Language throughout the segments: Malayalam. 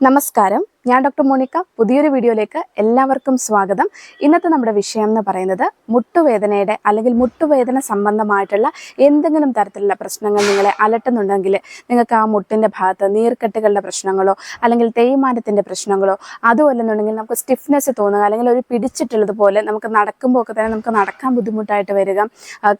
നമസ്കാരം ഞാൻ ഡോക്ടർ മോണിക്ക പുതിയൊരു വീഡിയോയിലേക്ക് എല്ലാവർക്കും സ്വാഗതം. ഇന്നത്തെ നമ്മുടെ വിഷയം എന്ന് പറയുന്നത് മുട്ടുവേദനയുടെ അല്ലെങ്കിൽ മുട്ടുവേദന സംബന്ധമായിട്ടുള്ള എന്തെങ്കിലും തരത്തിലുള്ള പ്രശ്നങ്ങൾ നിങ്ങളെ അലട്ടുന്നുണ്ടെങ്കിൽ നിങ്ങൾക്ക് ആ മുട്ടിന്റെ ഭാഗത്ത് നീർക്കെട്ടുകളുടെ പ്രശ്നങ്ങളോ അല്ലെങ്കിൽ തേയ്മാനത്തിന്റെ പ്രശ്നങ്ങളോ അതുമല്ലെന്നുണ്ടെങ്കിൽ നമുക്ക് സ്റ്റിഫ്നെസ് തോന്നുക അല്ലെങ്കിൽ ഒരു പിടിച്ചിട്ടുള്ളത് പോലെ നമുക്ക് നടക്കുമ്പോൾ ഒക്കെ തന്നെ നമുക്ക് നടക്കാൻ ബുദ്ധിമുട്ടായിട്ട് വരിക.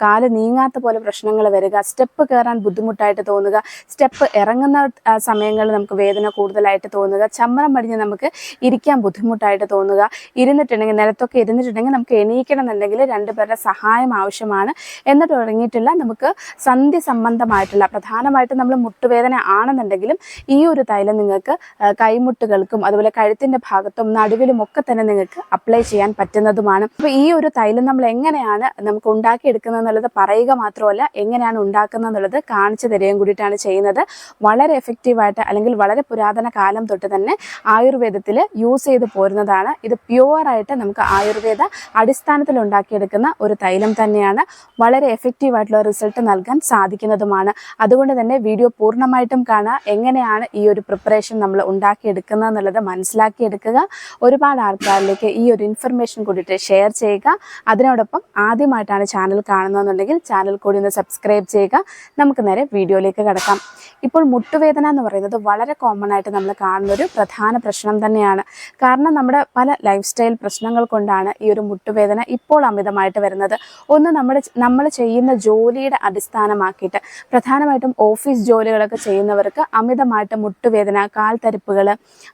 കാൽ നീങ്ങാത്ത പോലെ പ്രശ്നങ്ങൾ വരിക. സ്റ്റെപ്പ് കയറാൻ ബുദ്ധിമുട്ടായിട്ട് തോന്നുക. സ്റ്റെപ്പ് ഇറങ്ങുന്ന സമയങ്ങളിൽ നമുക്ക് വേദന കൂടുതലായിട്ട് തോന്നുക. ചമ്മരം പടിഞ്ഞ് നമുക്ക് ഇരിക്കാൻ ബുദ്ധിമുട്ടായിട്ട് തോന്നുക. ഇരുന്നിട്ടുണ്ടെങ്കിൽ നിലത്തൊക്കെ ഇരുന്നിട്ടുണ്ടെങ്കിൽ നമുക്ക് എണീക്കണം എന്നുണ്ടെങ്കിൽ രണ്ടുപേരുടെ സഹായം ആവശ്യമാണ്. എന്ന് തുടങ്ങിയിട്ടുള്ള നമുക്ക് സന്ധ്യ സംബന്ധമായിട്ടുള്ള പ്രധാനമായിട്ടും നമ്മൾ മുട്ടുവേദന ആണെന്നുണ്ടെങ്കിലും ഈ ഒരു തൈലം നിങ്ങൾക്ക് കൈമുട്ടുകൾക്കും അതുപോലെ കഴുത്തിന്റെ ഭാഗത്തും നടുവിലും ഒക്കെ തന്നെ നിങ്ങൾക്ക് അപ്ലൈ ചെയ്യാൻ പറ്റുന്നതുമാണ്. അപ്പോൾ ഈ ഒരു തൈലം നമ്മൾ എങ്ങനെയാണ് നമുക്ക് ഉണ്ടാക്കിയെടുക്കുന്നത് എന്നുള്ളത് പറയുക മാത്രമല്ല എങ്ങനെയാണ് ഉണ്ടാക്കുന്നത് എന്നുള്ളത് കാണിച്ചു തരികയും കൂടിയിട്ടാണ് ചെയ്യുന്നത്. വളരെ എഫക്റ്റീവായിട്ട് അല്ലെങ്കിൽ വളരെ പുരാതന കാലം തൊട്ട് തന്നെ ആയുർവേദത്തിൽ യൂസ് ചെയ്ത് പോരുന്നതാണ്. ഇത് പ്യുവറായിട്ട് നമുക്ക് ആയുർവേദ അടിസ്ഥാനത്തിൽ ഉണ്ടാക്കിയെടുക്കുന്ന ഒരു തൈലം തന്നെയാണ്. വളരെ എഫക്റ്റീവായിട്ടുള്ള റിസൾട്ട് നൽകാൻ സാധിക്കുന്നതുമാണ്. അതുകൊണ്ട് തന്നെ വീഡിയോ പൂർണമായിട്ടും കാണുക. എങ്ങനെയാണ് ഈ ഒരു പ്രിപ്പറേഷൻ നമ്മൾ ഉണ്ടാക്കിയെടുക്കുന്നത് എന്നുള്ളത് മനസ്സിലാക്കിയെടുക്കുക. ഒരുപാട് ആൾക്കാരിലേക്ക് ഈ ഒരു ഇൻഫർമേഷൻ കൂടിയിട്ട് ഷെയർ ചെയ്യുക. അതിനോടൊപ്പം ആദ്യമായിട്ടാണ് ചാനൽ കാണുന്നതെന്നുണ്ടെങ്കിൽ ചാനൽ കൂടി ഒന്ന് സബ്സ്ക്രൈബ് ചെയ്യുക. നമുക്ക് നേരെ വീഡിയോയിലേക്ക് കിടക്കാം. ഇപ്പോൾ മുട്ടുവേദന എന്ന് പറയുന്നത് വളരെ കോമൺ ആയിട്ട് നമ്മൾ കാണുന്ന ഒരു പ്രധാന പ്രശ്നം തന്നെയാണ്. കാരണം നമ്മുടെ പല ലൈഫ് സ്റ്റൈൽ പ്രശ്നങ്ങൾ കൊണ്ടാണ് ഈ ഒരു മുട്ടുവേദന ഇപ്പോൾ അമിതമായിട്ട് വരുന്നത്. ഒന്ന് നമ്മുടെ നമ്മൾ ചെയ്യുന്ന ജോലിയുടെ അടിസ്ഥാനമാക്കിയിട്ട് പ്രധാനമായിട്ടും ഓഫീസ് ജോലികളൊക്കെ ചെയ്യുന്നവർക്ക് അമിതമായിട്ട് മുട്ടുവേദന കാൽ തരിപ്പുകൾ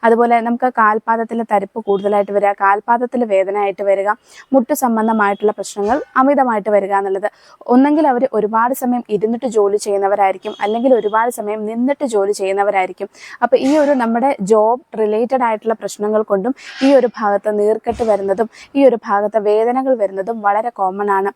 അതുപോലെ നമുക്ക് കാൽപാദത്തിലെ തരിപ്പ് കൂടുതലായിട്ട് വരിക കാൽപാദത്തിൽ വേദനയായിട്ട് വരിക മുട്ട് സംബന്ധമായിട്ടുള്ള പ്രശ്നങ്ങൾ അമിതമായിട്ട് വരിക എന്നുള്ളത്. ഒന്നെങ്കിൽ അവർ ഒരുപാട് സമയം ഇരുന്നിട്ട് ജോലി ചെയ്യുന്നവരായിരിക്കും. അല്ലെങ്കിൽ ഒരുപാട് സമയം നിന്നിട്ട് ജോലി ചെയ്യുന്നവരായിരിക്കും. അപ്പോൾ ഈ ഒരു നമ്മുടെ ജോബ് റിലേറ്റഡ് ആയിട്ടുള്ള പ്രശ്നങ്ങൾ കൊണ്ടും ഈ ഒരു ഭാഗത്ത് നീർക്കെട്ട് വരുന്നതും ഈ ഒരു ഭാഗത്ത് വേദനകൾ വരുന്നതും വളരെ കോമൺ ആണ്.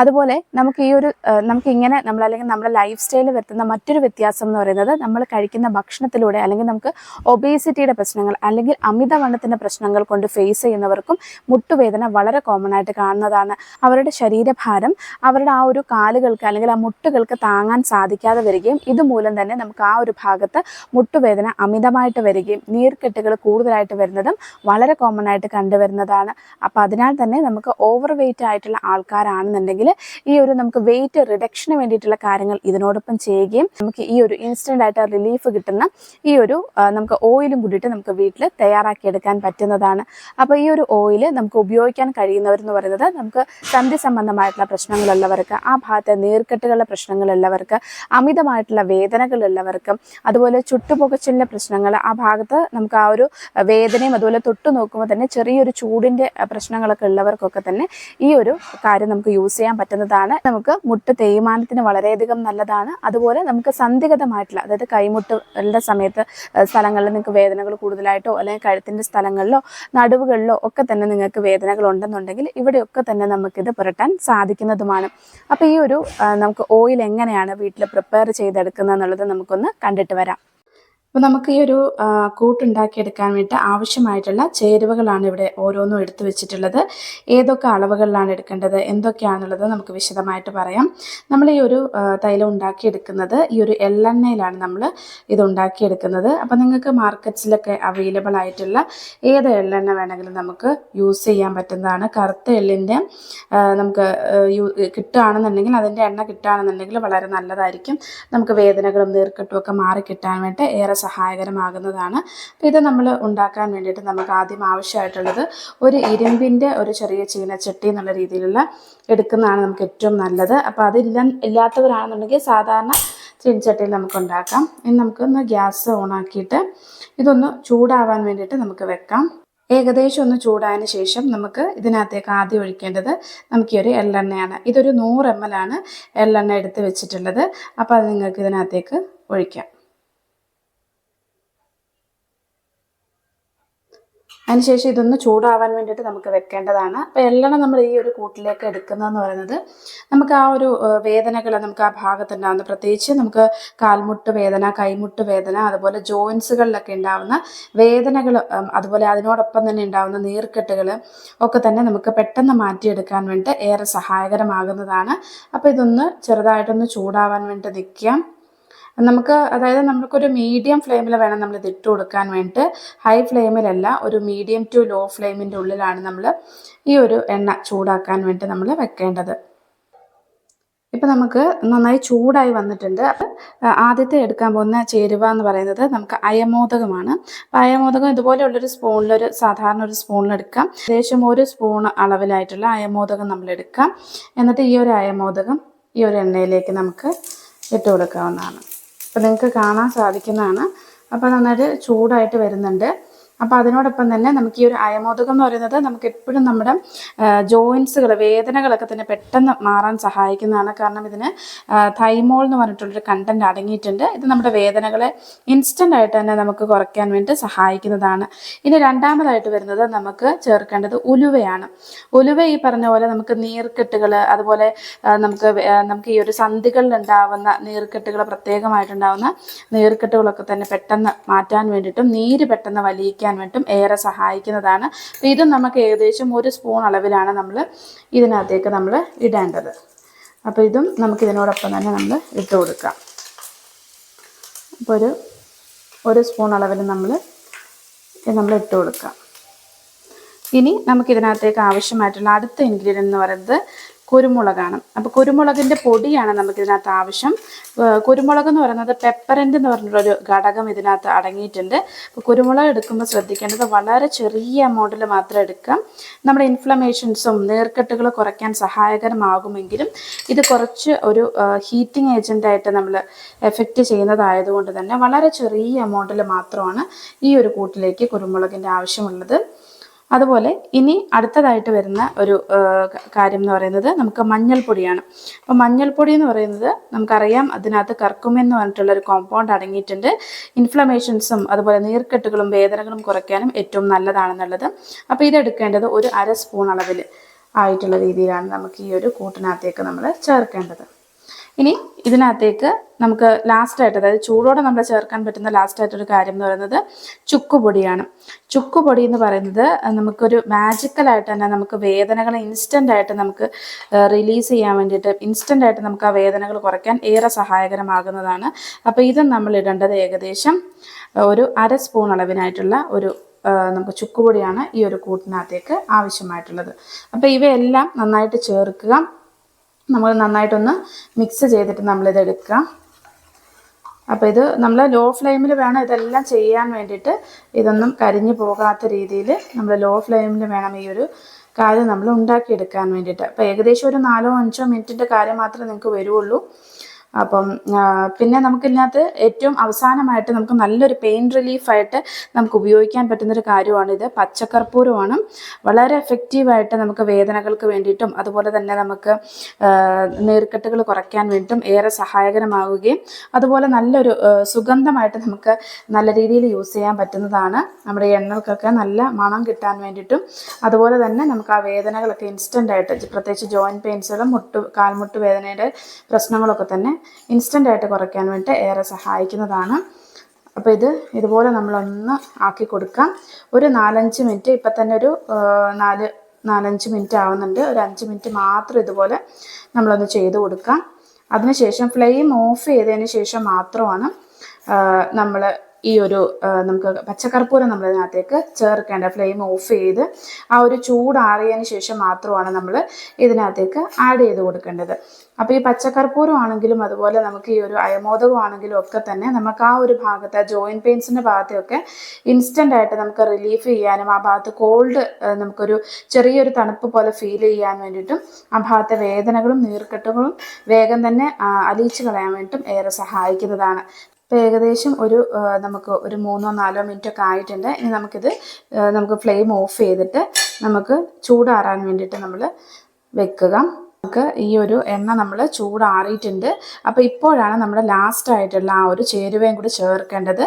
അതുപോലെ നമുക്ക് ഈ ഒരു നമുക്ക് ഇങ്ങനെ നമ്മൾ അല്ലെങ്കിൽ നമ്മുടെ ലൈഫ് സ്റ്റൈലിൽ വരുത്തുന്ന മറ്റൊരു വ്യത്യാസം എന്ന് പറയുന്നത് നമ്മൾ കഴിക്കുന്ന ഭക്ഷണത്തിലൂടെ അല്ലെങ്കിൽ നമുക്ക് ഒബേസിറ്റിയുടെ പ്രശ്നങ്ങൾ അല്ലെങ്കിൽ അമിതവണ്ണത്തിന്റെ പ്രശ്നങ്ങൾ കൊണ്ട് ഫേസ് ചെയ്യുന്നവർക്കും മുട്ടുവേദന വളരെ കോമൺ ആയിട്ട് കാണുന്നതാണ്. അവരുടെ ശരീരഭാരം അവരുടെ ആ ഒരു കാലുകൾക്ക് അല്ലെങ്കിൽ ആ മുട്ടുകൾക്ക് താങ്ങാൻ സാധിക്കാതെ വരികയും ഇതുമൂലം തന്നെ നമുക്ക് ആ ഒരു ഭാഗത്ത് മുട്ടുവേദന അമിതമായിട്ട് വരികയും നീർക്കെട്ടുകൾ കൂടുതലായിട്ട് വരുന്നതും വളരെ കോമൺ ആയിട്ട് കണ്ടുവരുന്നതാണ്. അപ്പോൾ അതിനാൽ തന്നെ നമുക്ക് ഓവർ വെയിറ്റ് ആയിട്ടുള്ള ആൾക്കാരാണെന്നുണ്ടെങ്കിൽ ഈ ഒരു നമുക്ക് വെയിറ്റ് റിഡക്ഷന് വേണ്ടിയിട്ടുള്ള കാര്യങ്ങൾ ഇതിനോടൊപ്പം ചെയ്യുകയും നമുക്ക് ഈ ഒരു ഇൻസ്റ്റന്റ് ആയിട്ട് റിലീഫ് കിട്ടുന്ന ഈ ഒരു നമുക്ക് ഓയിലും കൂടിയിട്ട് നമുക്ക് വീട്ടിൽ തയ്യാറാക്കിയെടുക്കാൻ പറ്റുന്നതാണ്. അപ്പോൾ ഈ ഒരു ഓയിൽ നമുക്ക് ഉപയോഗിക്കാൻ കഴിയുന്നവരെന്ന് പറയുന്നത് നമുക്ക് സന്ധി സംബന്ധമായിട്ടുള്ള പ്രശ്നങ്ങളുള്ളവർക്ക് ആ ഭാഗത്തെ നീർക്കെട്ടുകളുടെ പ്രശ്നങ്ങളുള്ളവർക്ക് അമിതമായിട്ടുള്ള വേദനകളുള്ളവർക്ക് അതുപോലെ ചുട്ടുപുകച്ചിലിന്റെ പ്രശ്നങ്ങൾ ആ ഭാഗത്ത് നമുക്ക് ആ ഒരു വേദനയും അതുപോലെ തൊട്ട് നോക്കുമ്പോൾ തന്നെ ചെറിയൊരു ചൂടിന്റെ പ്രശ്നങ്ങളൊക്കെ ഉള്ളവർക്കൊക്കെ തന്നെ ഈ ഒരു കാര്യം നമുക്ക് യൂസ് ചെയ്യാൻ പറ്റുന്നതാണ്. നമുക്ക് മുട്ട് തേയ്മാനത്തിന് വളരെയധികം നല്ലതാണ്. അതുപോലെ നമുക്ക് സന്ധിഗതമായിട്ടുള്ള അതായത് കൈമുട്ടുകളുടെ സമയത്ത് സ്ഥലങ്ങളിൽ നിങ്ങൾക്ക് വേദനകൾ കൂടുതലായിട്ടോ അല്ലെങ്കിൽ കഴുത്തിന്റെ സ്ഥലങ്ങളിലോ നടുവുകളിലോ ഒക്കെ തന്നെ നിങ്ങൾക്ക് വേദനകൾ ഉണ്ടെന്നുണ്ടെങ്കിൽ ഇവിടെയൊക്കെ തന്നെ നമുക്കിത് പുരട്ടാൻ സാധിക്കുന്നതുമാണ്. അപ്പോൾ ഈ ഒരു നമുക്ക് ഓയിൽ എങ്ങനെയാണ് വീട്ടിൽ പ്രിപ്പയർ ചെയ്തെടുക്കുന്നത് എന്നുള്ളത് നമുക്കൊന്ന് കണ്ടിട്ട് വരാം. അപ്പോൾ നമുക്ക് ഈ ഒരു കൂട്ടുണ്ടാക്കിയെടുക്കാൻ വേണ്ടി ആവശ്യമായിട്ടുള്ള ചേരുവകളാണ് ഇവിടെ ഓരോന്നും എടുത്തു വെച്ചിട്ടുള്ളത്. ഏതൊക്കെ അളവുകളിലാണ് എടുക്കേണ്ടത് എന്തൊക്കെയാണുള്ളത് നമുക്ക് വിശദമായിട്ട് പറയാം. നമ്മൾ ഈ ഒരു തൈലം ഉണ്ടാക്കിയെടുക്കുന്നത് ഈ ഒരു എള്ളെണ്ണയിലാണ് നമ്മൾ ഇത് ഉണ്ടാക്കിയെടുക്കുന്നത്. അപ്പോൾ നിങ്ങൾക്ക് മാർക്കറ്റ്സിലൊക്കെ അവൈലബിൾ ആയിട്ടുള്ള ഏത് എള്ളെണ്ണ വേണമെങ്കിലും നമുക്ക് യൂസ് ചെയ്യാൻ പറ്റുന്നതാണ്. കറുത്ത എള്ളിന്റെ നമുക്ക് കിട്ടുകയാണെന്നുണ്ടെങ്കിൽ അതിന്റെ എണ്ണ കിട്ടുകയാണെന്നുണ്ടെങ്കിൽ വളരെ നല്ലതായിരിക്കും. നമുക്ക് വേദനകളും നീർക്കെട്ടും ഒക്കെ മാറി കിട്ടാൻ വേണ്ടി ഏറെ സഹായകരമാകുന്നതാണ്. ഇത് നമ്മൾ ഉണ്ടാക്കാൻ വേണ്ടിയിട്ട് നമുക്ക് ആദ്യം ആവശ്യമായിട്ടുള്ളത് ഒരു ഇരുമ്പിന്റെ ഒരു ചെറിയ ചീനച്ചട്ടി എന്നുള്ള രീതിയിലുള്ള എടുക്കുന്നതാണ് നമുക്ക് ഏറ്റവും നല്ലത്. അപ്പോൾ അതില്ല ഇല്ലാത്തവരാണെന്നുണ്ടെങ്കിൽ സാധാരണ ചീനച്ചട്ടിയിൽ നമുക്ക് ഉണ്ടാക്കാം. ഇനി നമുക്കൊന്ന് ഗ്യാസ് ഓണാക്കിയിട്ട് ഇതൊന്ന് ചൂടാവാൻ വേണ്ടിയിട്ട് നമുക്ക് വെക്കാം. ഏകദേശം ഒന്ന് ചൂടായതിന് ശേഷം നമുക്ക് ഇതിനകത്തേക്ക് ആദ്യം ഒഴിക്കേണ്ടത് നമുക്ക് ഈ ഒരു എള്ളെണ്ണയാണ്. ഇതൊരു നൂറ് എം എൽ ആണ് എള്ളെണ്ണ എടുത്ത് വെച്ചിട്ടുള്ളത്. അപ്പോൾ അത് നിങ്ങൾക്ക് ഇതിനകത്തേക്ക് ഒഴിക്കാം. അതിനുശേഷം ഇതൊന്ന് ചൂടാവാൻ വേണ്ടിയിട്ട് നമുക്ക് വെക്കേണ്ടതാണ്. അപ്പോൾ എല്ലാം നമ്മൾ ഈ ഒരു കൂട്ടിലേക്ക് എടുക്കുന്നതെന്ന് പറയുന്നത് നമുക്ക് ആ ഒരു വേദനകൾ നമുക്ക് ആ ഭാഗത്തുണ്ടാകുന്ന പ്രത്യേകിച്ച് നമുക്ക് കാൽമുട്ട് വേദന കൈമുട്ട് വേദന അതുപോലെ ജോയിൻസുകളിലൊക്കെ ഉണ്ടാകുന്ന വേദനകൾ അതുപോലെ അതിനോടൊപ്പം തന്നെ ഉണ്ടാകുന്ന നീർക്കെട്ടുകൾ ഒക്കെ തന്നെ നമുക്ക് പെട്ടെന്ന് മാറ്റിയെടുക്കാൻ വേണ്ടിയിട്ട് ഏറെ സഹായകരമാകുന്നതാണ്. അപ്പോൾ ഇതൊന്ന് ചെറുതായിട്ടൊന്ന് ചൂടാവാൻ വേണ്ടി നിൽക്കാം. നമുക്ക് അതായത് നമുക്കൊരു മീഡിയം ഫ്ലെയിമിൽ വേണം നമ്മൾ ഇത് ഇട്ട് കൊടുക്കാൻ വേണ്ടിയിട്ട്. ഹൈ ഫ്ലെയിമിലല്ല ഒരു മീഡിയം ടു ലോ ഫ്ലെയിമിന്റെ ഉള്ളിലാണ് നമ്മൾ ഈ ഒരു എണ്ണ ചൂടാക്കാൻ വേണ്ടി നമ്മൾ വെക്കേണ്ടത്. ഇപ്പം നമുക്ക് നന്നായി ചൂടായി വന്നിട്ടുണ്ട്. അപ്പം ആദ്യത്തെ എടുക്കാൻ പോകുന്ന ചേരുവ എന്ന് പറയുന്നത് നമുക്ക് അയമോദകമാണ്. അപ്പം അയമോദകം ഇതുപോലെയുള്ളൊരു സ്പൂണിലൊരു സാധാരണ ഒരു സ്പൂണിലെടുക്കാം ഏകദേശം ഒരു സ്പൂൺ അളവിലായിട്ടുള്ള അയമോദകം നമ്മൾ എടുക്കാം. എന്നിട്ട് ഈ ഒരു അയമോദകം ഈ ഒരു എണ്ണയിലേക്ക് നമുക്ക് ഇട്ട് കൊടുക്കാവുന്നതാണ്. അപ്പം നിങ്ങൾക്ക് കാണാൻ സാധിക്കുന്നതാണ്. അപ്പോൾ നന്നായിട്ട് ചൂടായിട്ട് വരുന്നുണ്ട്. അപ്പോൾ അതിനോടൊപ്പം തന്നെ നമുക്ക് ഈ ഒരു അയമോദകം എന്ന് പറയുന്നത് നമുക്ക് എപ്പോഴും നമ്മുടെ ജോയിൻസുകൾ വേദനകളൊക്കെ തന്നെ പെട്ടെന്ന് മാറാൻ സഹായിക്കുന്നതാണ്. കാരണം ഇതിന് തൈമോൾ എന്ന് പറഞ്ഞിട്ടുള്ളൊരു കണ്ടന്റ് അടങ്ങിയിട്ടുണ്ട്. ഇത് നമ്മുടെ വേദനകളെ ഇൻസ്റ്റന്റ് ആയിട്ട് തന്നെ നമുക്ക് കുറയ്ക്കാൻ വേണ്ടി സഹായിക്കുന്നതാണ്. ഇനി രണ്ടാമതായിട്ട് വരുന്നത് നമുക്ക് ചേർക്കേണ്ടത് ഉലുവയാണ്. ഉലുവ ഈ പറഞ്ഞ പോലെ നമുക്ക് നീർക്കെട്ടുകൾ അതുപോലെ നമുക്ക് നമുക്ക് ഈ ഒരു സന്ധികളിൽ ഉണ്ടാവുന്ന നീർക്കെട്ടുകൾ പ്രത്യേകമായിട്ടുണ്ടാവുന്ന നീർക്കെട്ടുകളൊക്കെ തന്നെ പെട്ടെന്ന് മാറ്റാൻ വേണ്ടിയിട്ടും നീര് പെട്ടെന്ന് വലിയിക്കാൻ വേണ്ടിയിട്ടും ഏറെ സഹായിക്കുന്നതാണ്. അപ്പോൾ ഇതും നമുക്ക് ഏകദേശം ഒരു സ്പൂൺ അളവിലാണ് നമ്മൾ ഇതിനകത്തേക്ക് നമ്മൾ ഇടേണ്ടത്. അപ്പോൾ ഇതും നമുക്ക് ഇതിനോടൊപ്പം തന്നെ നമ്മൾ ഇട്ട് കൊടുക്കാം. അപ്പോൾ ഒരു ഒരു സ്പൂൺ അളവിൽ നമ്മൾ നമ്മൾ ഇട്ട് കൊടുക്കാം. ഇനി നമുക്കിതിനകത്തേക്ക് ആവശ്യമായിട്ടുള്ള അടുത്ത ഇൻഗ്രീഡിയന്റ് എന്ന് പറയുന്നത് കുരുമുളകാണ്. അപ്പോൾ കുരുമുളകിന്റെ പൊടിയാണ് നമുക്ക് ഇതിനകത്ത് ആവശ്യം കുരുമുളക് എന്ന് പറയുന്നത് പെപ്പറന്റ് എന്ന് പറഞ്ഞിട്ടൊരു ഘടകം ഇതിനകത്ത് അടങ്ങിയിട്ടുണ്ട്. അപ്പോൾ കുരുമുളക് എടുക്കുമ്പോൾ ശ്രദ്ധിക്കേണ്ടത് വളരെ ചെറിയ എമൗണ്ടിൽ മാത്രം എടുക്കാം. നമ്മുടെ ഇൻഫ്ലമേഷൻസും നീർക്കെട്ടുകൾ കുറയ്ക്കാൻ സഹായകരമാകുമെങ്കിലും ഇത് കുറച്ച് ഒരു ഹീറ്റിംഗ് ഏജന്റായിട്ട് നമ്മൾ എഫക്റ്റ് ചെയ്യുന്നതായതുകൊണ്ട് തന്നെ വളരെ ചെറിയ എമൗണ്ടിൽ മാത്രമാണ് ഈ ഒരു കൂട്ടിലേക്ക് കുരുമുളകിന്റെ ആവശ്യമുള്ളത്. അതുപോലെ ഇനി അടുത്തതായിട്ട് വരുന്ന ഒരു കാര്യം എന്ന് പറയുന്നത് നമുക്ക് മഞ്ഞൾപ്പൊടിയാണ്. അപ്പോൾ മഞ്ഞൾപ്പൊടി എന്ന് പറയുന്നത് നമുക്കറിയാം അതിനകത്ത് കർക്കുമെന്ന് പറഞ്ഞിട്ടുള്ള ഒരു കോമ്പൗണ്ട് അടങ്ങിയിട്ടുണ്ട്. ഇൻഫ്ലമേഷൻസും അതുപോലെ നീർക്കെട്ടുകളും വേദനകളും കുറയ്ക്കാനും ഏറ്റവും നല്ലതാണെന്നുള്ളത്. അപ്പോൾ ഇതെടുക്കേണ്ടത് ഒരു അര സ്പൂൺ അളവിൽ ആയിട്ടുള്ള രീതിയിലാണ് നമുക്ക് ഈ ഒരു കൂട്ടിനകത്തേക്ക് നമ്മൾ ചേർക്കേണ്ടത്. ഇനി ഇതിനകത്തേക്ക് നമുക്ക് ലാസ്റ്റായിട്ട് അതായത് ചൂടോടെ നമ്മൾ ചേർക്കാൻ പറ്റുന്ന ലാസ്റ്റായിട്ടൊരു കാര്യം എന്ന് പറയുന്നത് ചുക്കുപൊടിയാണ്. ചുക്കുപൊടി എന്ന് പറയുന്നത് നമുക്കൊരു മാജിക്കലായിട്ട് തന്നെ നമുക്ക് വേദനകൾ ഇൻസ്റ്റന്റ് ആയിട്ട് നമുക്ക് റിലീസ് ചെയ്യാൻ വേണ്ടിയിട്ട് ഇൻസ്റ്റന്റ് ആയിട്ട് നമുക്ക് ആ വേദനകൾ കുറയ്ക്കാൻ ഏറെ സഹായകരമാകുന്നതാണ്. അപ്പോൾ ഇതും നമ്മൾ ഇടേണ്ടത് ഏകദേശം ഒരു അര സ്പൂൺ അളവിനായിട്ടുള്ള ഒരു നമുക്ക് ചുക്കുപൊടിയാണ് ഈ ഒരു കൂട്ടിനകത്തേക്ക് ആവശ്യമായിട്ടുള്ളത്. അപ്പോൾ ഇവയെല്ലാം നന്നായിട്ട് ചേർക്കുക. നമ്മൾ നന്നായിട്ടൊന്ന് മിക്സ് ചെയ്തിട്ട് നമ്മളിത് എടുക്കുക അപ്പോൾ ഇത് നമ്മൾ ലോ ഫ്ലെയിമിൽ വേണം ഇതെല്ലാം ചെയ്യാൻ വേണ്ടിയിട്ട് ഇതൊന്നും കരിഞ്ഞു പോകാത്ത രീതിയിൽ നമ്മൾ ലോ ഫ്ലെയിമിൽ വേണം ഈ ഒരു കാര്യം നമ്മൾ ഉണ്ടാക്കിയെടുക്കാൻ വേണ്ടിയിട്ട്. അപ്പോൾ ഏകദേശം ഒരു നാലോ അഞ്ചോ മിനിറ്റിന്റെ കാര്യം മാത്രമേ നിങ്ങൾക്ക് വരുള്ളൂ അപ്പം പിന്നെ നമുക്കിതിനകത്ത് ഏറ്റവും അവസാനമായിട്ട് നമുക്ക് നല്ലൊരു പെയിൻ റിലീഫായിട്ട് നമുക്ക് ഉപയോഗിക്കാൻ പറ്റുന്നൊരു കാര്യമാണിത്. പച്ചക്കർപ്പൂരമാണ് വളരെ എഫക്റ്റീവായിട്ട് നമുക്ക് വേദനകൾക്ക് വേണ്ടിയിട്ടും അതുപോലെ തന്നെ നമുക്ക് നീർക്കെട്ടുകൾ കുറയ്ക്കാൻ വേണ്ടിയിട്ടും ഏറെ സഹായകരമാവുകയും അതുപോലെ നല്ലൊരു സുഗന്ധമായിട്ട് നമുക്ക് നല്ല രീതിയിൽ യൂസ് ചെയ്യാൻ പറ്റുന്നതാണ്. നമ്മുടെ എണ്ണകൾക്കൊക്കെ നല്ല മണം കിട്ടാൻ വേണ്ടിയിട്ടും അതുപോലെ തന്നെ നമുക്ക് ആ വേദനകളൊക്കെ ഇൻസ്റ്റന്റ് ആയിട്ട് പ്രത്യേകിച്ച് ജോയിന്റ് പെയിൻസുകളും മുട്ട് കാൽമുട്ട് വേദനയുടെ പ്രശ്നങ്ങളൊക്കെ തന്നെ ഇൻസ്റ്റന്റ് ആയിട്ട് കുറയ്ക്കാൻ വേണ്ടിയിട്ട് ഏറെ സഹായിക്കുന്നതാണ്. അപ്പോൾ ഇത് ഇതുപോലെ നമ്മളൊന്ന് ആക്കി കൊടുക്കാം. ഒരു നാലഞ്ച് മിനിറ്റ് ഇപ്പം തന്നെ ഒരു നാല് നാലഞ്ച് മിനിറ്റ് ആവുന്നുണ്ട്. ഒരു അഞ്ച് മിനിറ്റ് മാത്രം ഇതുപോലെ നമ്മളൊന്ന് ചെയ്ത് കൊടുക്കാം. അതിനുശേഷം ഫ്ലെയിം ഓഫ് ചെയ്തതിന് ശേഷം മാത്രമാണ് നമ്മൾ ഈ ഒരു നമുക്ക് പച്ചക്കർപ്പൂരം നമ്മൾ ഇതിനകത്തേക്ക് ചേർക്കേണ്ട ഫ്ലെയിം ഓഫ് ചെയ്ത് ആ ഒരു ചൂടാറിയതിന് ശേഷം മാത്രമാണ് നമ്മൾ ഇതിനകത്തേക്ക് ആഡ് ചെയ്ത് കൊടുക്കേണ്ടത്. അപ്പോൾ ഈ പച്ചക്കർപ്പൂരം ആണെങ്കിലും അതുപോലെ നമുക്ക് ഈ ഒരു അയമോദകം ആണെങ്കിലും ഒക്കെ തന്നെ നമുക്ക് ആ ഒരു ഭാഗത്തെ ജോയിൻ പെയിൻസിന്റെ ഭാഗത്തെയൊക്കെ ഇൻസ്റ്റന്റ് ആയിട്ട് നമുക്ക് റിലീഫ് ചെയ്യാനും ആ ഭാഗത്ത് കോൾഡ് നമുക്കൊരു ചെറിയൊരു തണുപ്പ് പോലെ ഫീൽ ചെയ്യാൻ വേണ്ടിയിട്ടും ആ ഭാഗത്തെ വേദനകളും നീർക്കെട്ടുകളും വേഗം തന്നെ അലിയിച്ച് കളയാൻ വേണ്ടിയിട്ടും ഏറെ സഹായിക്കുന്നതാണ്. ഏകദേശം ഒരു നമുക്ക് ഒരു മൂന്നോ നാലോ മിനിറ്റ് ഒക്കെ ആയിട്ടുണ്ട്. ഇനി നമുക്കിത് നമുക്ക് ഫ്ലെയിം ഓഫ് ചെയ്തിട്ട് നമുക്ക് ചൂടാറാൻ വേണ്ടിയിട്ട് നമ്മൾ വെക്കുക. നമുക്ക് ഈ ഒരു എണ്ണ നമ്മൾ ചൂടാറിയിട്ടുണ്ട്. അപ്പോൾ ഇപ്പോഴാണ് നമ്മുടെ ലാസ്റ്റ് ആയിട്ടുള്ള ആ ഒരു ചേരുവയും കൂടി ചേർക്കേണ്ടത്.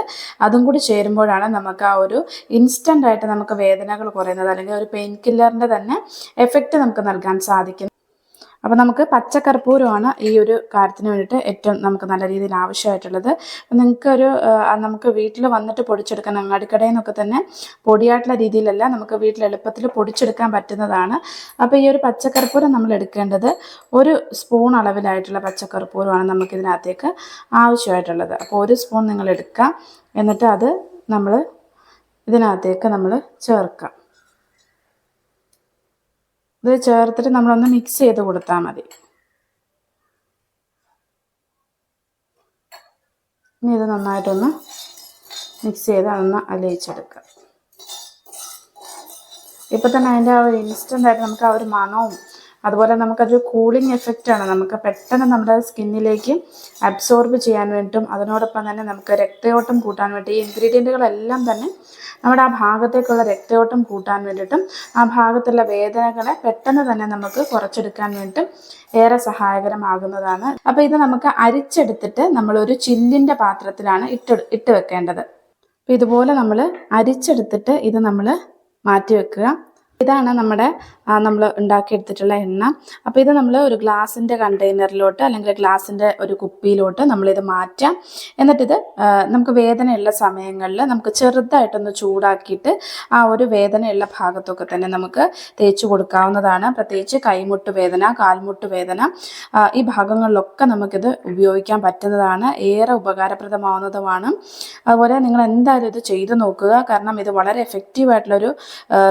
അതും കൂടി ചേരുമ്പോഴാണ് നമുക്ക് ആ ഒരു ഇൻസ്റ്റന്റ് ആയിട്ട് നമുക്ക് വേദനകൾ കുറയുന്നത്. അല്ലെങ്കിൽ ഒരു പെയിൻ കില്ലറിന്റെ തന്നെ എഫക്റ്റ് നമുക്ക് നൽകാൻ സാധിക്കും അപ്പോൾ നമുക്ക് പച്ചക്കർപ്പൂരമാണ് ഈ ഒരു കാര്യത്തിന് വേണ്ടിയിട്ട് ഏറ്റവും നമുക്ക് നല്ല രീതിയിൽ ആവശ്യമായിട്ടുള്ളത്. നിങ്ങൾക്കൊരു നമുക്ക് വീട്ടിൽ വന്നിട്ട് പൊടിച്ചെടുക്കാൻ അങ്ങാടിക്കടയിൽ നിന്നൊക്കെ തന്നെ പൊടിയായിട്ടുള്ള രീതിയിലല്ല നമുക്ക് വീട്ടിൽ എളുപ്പത്തിൽ പൊടിച്ചെടുക്കാൻ പറ്റുന്നതാണ്. അപ്പോൾ ഈ ഒരു പച്ചക്കർപ്പൂരം നമ്മൾ എടുക്കേണ്ടത് ഒരു സ്പൂൺ അളവിലായിട്ടുള്ള പച്ചക്കർപ്പൂരമാണ് നമുക്കിതിനകത്തേക്ക് ആവശ്യമായിട്ടുള്ളത്. അപ്പോൾ ഒരു സ്പൂൺ നിങ്ങൾ എടുക്കുക. എന്നിട്ട് അത് നമ്മൾ ഇതിനകത്തേക്ക് നമ്മൾ ചേർക്കാം ഇത് ചേർത്തിട്ട് നമ്മളൊന്ന് മിക്സ് ചെയ്ത് കൊടുത്താൽ മതി. ഇനി ഇത് നന്നായിട്ടൊന്ന് മിക്സ് ചെയ്ത് അതൊന്ന് അലിയിച്ചെടുക്കുക ഇപ്പം തന്നെ അതിന്റെ ആ ഒരു ഇൻസ്റ്റന്റ് ആയിട്ട് നമുക്ക് ആ ഒരു മണവും അതുപോലെ നമുക്കതൊരു കൂളിംഗ് എഫക്റ്റ് ആണ്. നമുക്ക് പെട്ടെന്ന് നമ്മുടെ സ്കിന്നിലേക്ക് അബ്സോർബ് ചെയ്യാൻ വേണ്ടിയിട്ടും അതിനോടൊപ്പം തന്നെ നമുക്ക് രക്തയോട്ടം കൂട്ടാൻ വേണ്ടി ഇൻഗ്രീഡിയന്റുകളെല്ലാം തന്നെ നമ്മുടെ ആ ഭാഗത്തേക്കുള്ള രക്തയോട്ടം കൂട്ടാൻ വേണ്ടിയിട്ടും ആ ഭാഗത്തുള്ള വേദനകളെ പെട്ടെന്ന് തന്നെ നമുക്ക് കുറച്ചെടുക്കാൻ വേണ്ടിയിട്ടും ഏറെ സഹായകരമാകുന്നതാണ്. അപ്പോൾ ഇത് നമുക്ക് അരിച്ചെടുത്തിട്ട് നമ്മളൊരു ചില്ലിന്റെ പാത്രത്തിലാണ് ഇട്ട് ഇട്ട് വെക്കേണ്ടത്. അപ്പോൾ ഇതുപോലെ നമ്മൾ അരിച്ചെടുത്തിട്ട് ഇത് നമ്മൾ മാറ്റി വെക്കുക. ഇതാണ് നമ്മുടെ നമ്മൾ ഉണ്ടാക്കിയെടുത്തിട്ടുള്ള എണ്ണ. അപ്പോൾ ഇത് നമ്മൾ ഒരു ഗ്ലാസിന്റെ കണ്ടെയ്നറിലോട്ട് അല്ലെങ്കിൽ ഗ്ലാസിന്റെ ഒരു കുപ്പിയിലോട്ട് നമ്മളിത് മാറ്റാം. എന്നിട്ടിത് നമുക്ക് വേദനയുള്ള സമയങ്ങളിൽ നമുക്ക് ചെറുതായിട്ടൊന്ന് ചൂടാക്കിയിട്ട് ആ ഒരു വേദനയുള്ള ഭാഗത്തൊക്കെ തന്നെ നമുക്ക് തേച്ച് കൊടുക്കാവുന്നതാണ്. പ്രത്യേകിച്ച് കൈമുട്ട് വേദന കാൽമുട്ട് വേദന ഈ ഭാഗങ്ങളിലൊക്കെ നമുക്കിത് ഉപയോഗിക്കാൻ പറ്റുന്നതാണ്. ഏറെ ഉപകാരപ്രദമാവുന്നതുമാണ്. അതുപോലെ നിങ്ങൾ എന്തായാലും ഇത് ചെയ്തു നോക്കുക. കാരണം ഇത് വളരെ എഫക്റ്റീവ് ആയിട്ടുള്ളൊരു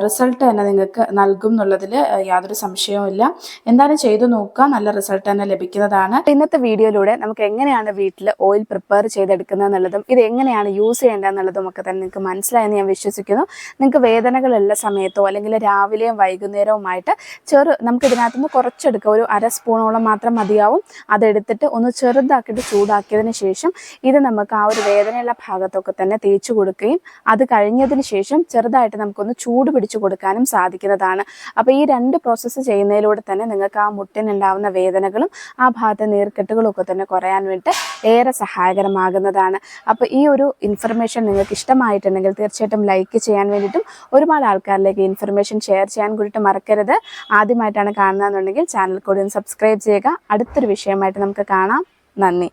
റിസൾട്ട് തന്നെ നിങ്ങൾക്ക് നൽകും എന്നുള്ളതിൽ യാതൊരു സംശയവുമില്ല എന്തായാലും ചെയ്തു നോക്കുക. നല്ല റിസൾട്ട് തന്നെ ലഭിക്കുന്നതാണ്. ഇന്നത്തെ വീഡിയോയിലൂടെ നമുക്ക് എങ്ങനെയാണ് വീട്ടിൽ ഓയിൽ പ്രിപ്പയർ ചെയ്തെടുക്കുന്നത് എന്നുള്ളതും ഇത് എങ്ങനെയാണ് യൂസ് ചെയ്യേണ്ടത് എന്നുള്ളതും ഒക്കെ തന്നെ നിങ്ങൾക്ക് മനസ്സിലായെന്ന് ഞാൻ വിശ്വസിക്കുന്നു. നിങ്ങൾക്ക് വേദനകളുള്ള സമയത്തോ അല്ലെങ്കിൽ രാവിലെയും വൈകുന്നേരവുമായിട്ട് ചെറു നമുക്ക് ഇതിനകത്തുനിന്ന് കുറച്ചെടുക്കുക ഒരു അര സ്പൂണോളം മാത്രം മതിയാവും. അതെടുത്തിട്ട് ഒന്ന് ചെറുതാക്കിയിട്ട് ചൂടാക്കിയതിന് ശേഷം ഇത് നമുക്ക് ആ ഒരു വേദനയുള്ള ഭാഗത്തൊക്കെ തന്നെ തേച്ച് കൊടുക്കുകയും അത് കഴിഞ്ഞതിന് ശേഷം ചെറുതായിട്ട് നമുക്കൊന്ന് ചൂട് പിടിച്ചു കൊടുക്കാനും സാധിക്കുന്നതാണ് അപ്പോൾ ഈ രണ്ട് പ്രോസസ്സ് ചെയ്യുന്നതിലൂടെ തന്നെ നിങ്ങൾക്ക് ആ മുട്ടിനുണ്ടാവുന്ന വേദനകളും ആ ഭാഗത്തെ നീർക്കെട്ടുകളും ഒക്കെ തന്നെ കുറയാൻ വേണ്ടിയിട്ട് ഏറെ സഹായകരമാകുന്നതാണ്. അപ്പോൾ ഈ ഒരു ഇൻഫർമേഷൻ നിങ്ങൾക്ക് ഇഷ്ടമായിട്ടുണ്ടെങ്കിൽ തീർച്ചയായിട്ടും ലൈക്ക് ചെയ്യാൻ വേണ്ടിയിട്ടും ഒരുപാട് ആൾക്കാരിലേക്ക് ഇൻഫർമേഷൻ ഷെയർ ചെയ്യാൻ കൂടിയിട്ട് മറക്കരുത്. ആദ്യമായിട്ടാണ് കാണുന്നതെന്നുണ്ടെങ്കിൽ ചാനൽ കൂടി ഒന്ന് സബ്സ്ക്രൈബ് ചെയ്യുക. അടുത്തൊരു വിഷയമായിട്ട് നമുക്ക് കാണാം. നന്ദി.